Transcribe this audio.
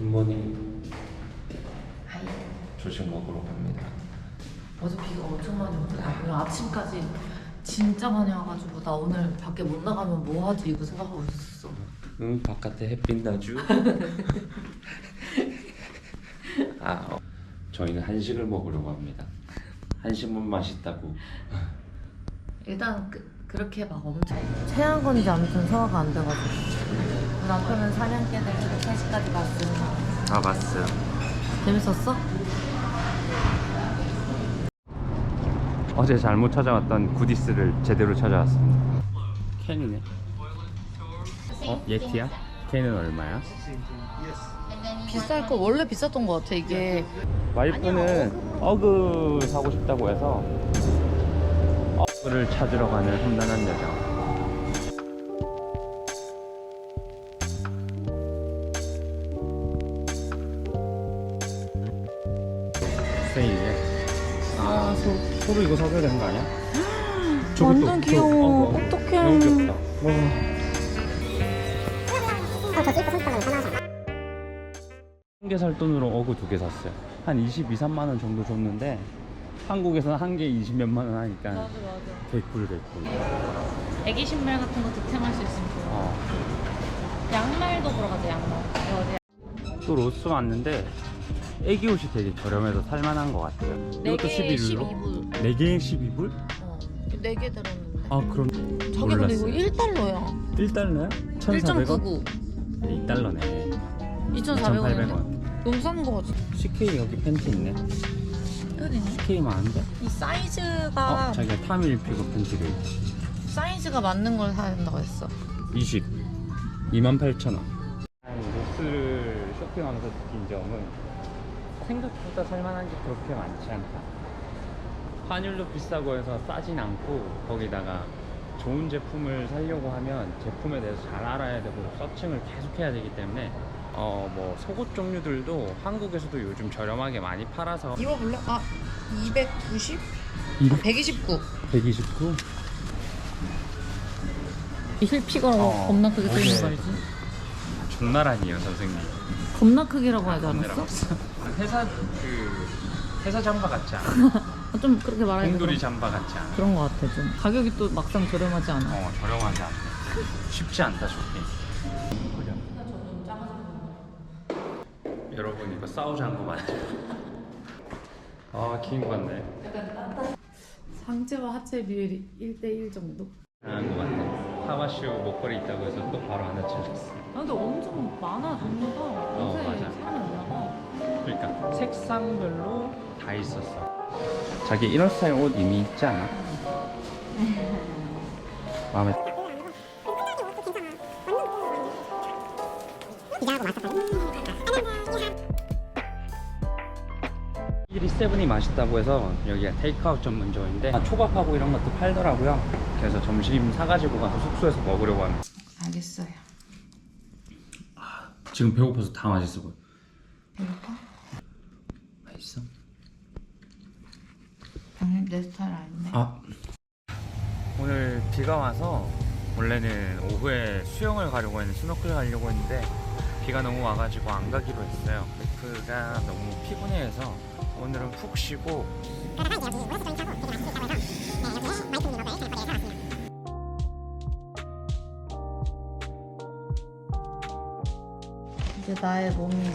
굿모닝 하이. 조식 먹으러 갑니다 어제 비가 엄청 많이 오더라. 아, 오늘 아침까지 진짜 많이 와가지고 나 오늘 밖에 못 나가면 뭐 하지 이거 생각하고 있었어. 응 바깥에 햇빛 나주 아 어. 저희는 한식을 먹으려고 합니다 한식만 맛있다고 일단 그, 그렇게 막 엄청 체한 건지 아무튼 소화가 안 돼가지고 남편은 사냥개들 3시까지 봤으니까 아 봤어요 재밌었어? 어제 잘못 찾아왔던 구디스를 제대로 찾아왔습니다 캔이네 어? 예티야? 캔은 얼마야? 비쌀 거 원래 비쌌던 거 같아 이게 와이프는 어그 사고 싶다고 해서 어그를 찾으러 가는 험난한 여정 세일이네 아 소, 소로 이거 사줘야 되는 거 아니야? 저것도, 완전 저- 귀여워. 어그, 어그. 어떡해. 너무 귀엽다 와. 한개 살 돈으로 어그 두개 샀어요. 한 22, 3만 원 정도 줬는데 한국에서는 한 개 20 몇만 원 하니까 맞아 개꿀 개꿀. 애기 신발 같은 거 득템할 수 있으면 좋아 어. 양말도 보러 가자 양말 이거 어디야? 또 로스 왔는데 애기 옷이 되게 저렴해서 살만한 것 같아요. 이것도 11유로? 12불 4개에 12불? 어, 4개 들었는데 아 그럼 자기 근데 이거 몰랐어요. 1달러야 1달러야? 1,400원? 1.99 네, 2달러네. 2,400원이야 2,800원. 너무 싼 거 같아 CK 여기 팬티 있네. 어디니? CK 많은데? 이 사이즈가 어, 자기가 타밀 피고 팬티를 사이즈가 맞는 걸 사야 된다고 했어 20 28,000원 로스를 쇼핑하면서 느낀 점은 생각보다 살만한 게 그렇게 많지 않다 환율도 비싸고 해서 싸진 않고 거기다가 좋은 제품을 사려고 하면 제품에 대해서 잘 알아야 되고 서칭을 계속 해야 되기 때문에 어 뭐 속옷 종류들도 한국에서도 요즘 저렴하게 많이 팔아서 입어볼래? 아 290? 129 129? 힐피거라고 어, 겁나 크게 오케이. 쓰이는 거 알지? 존나라니요 선생님 겁나 크기라고 하지 않았어? 회사 그 회사 잠바 같지 않아? 아, 좀 그렇게 말하기 공돌이 그런, 잠바 같지 않아? 그런 거 같아 좀 가격이 또 막상 저렴하지 않아 어 저렴하지 않아 쉽지 않다 쇼핑 여러분 이거 싸우자는 거 맞죠? 아긴 같네 상체와 하체 비율이 1대1 정도? 잘한 거 같네 하와슈 목걸이 있다고 해서 또 바로 하나 찾았어. 아 근데 엄청 많아 종류가 어, 요새 맞아. 사람이 그러니까 색상별로 다 있었어. 자기 이런 스타일 옷 이미 있지 않아? 마음에 일 이 세븐이 맛있다고 해서 여기가 테이크아웃 전문점인데 아, 초밥하고 이런 것도 팔더라고요. 그래서 점심 사가지고 가서 숙소에서 먹으려고 합니다. 알겠어요. 지금 배고파서 다 맛있어 보여 배고파? 맛있어? 아니 내 스타일 아닌데. 아. 오늘 비가 와서 원래는 오후에 수영을 가려고 했는데 스노클 가려고 했는데 비가 너무 와가지고 안 가기로 했어요. 베프가 너무 피곤해해서 오늘은 푹 쉬고. 이제 나의 몸이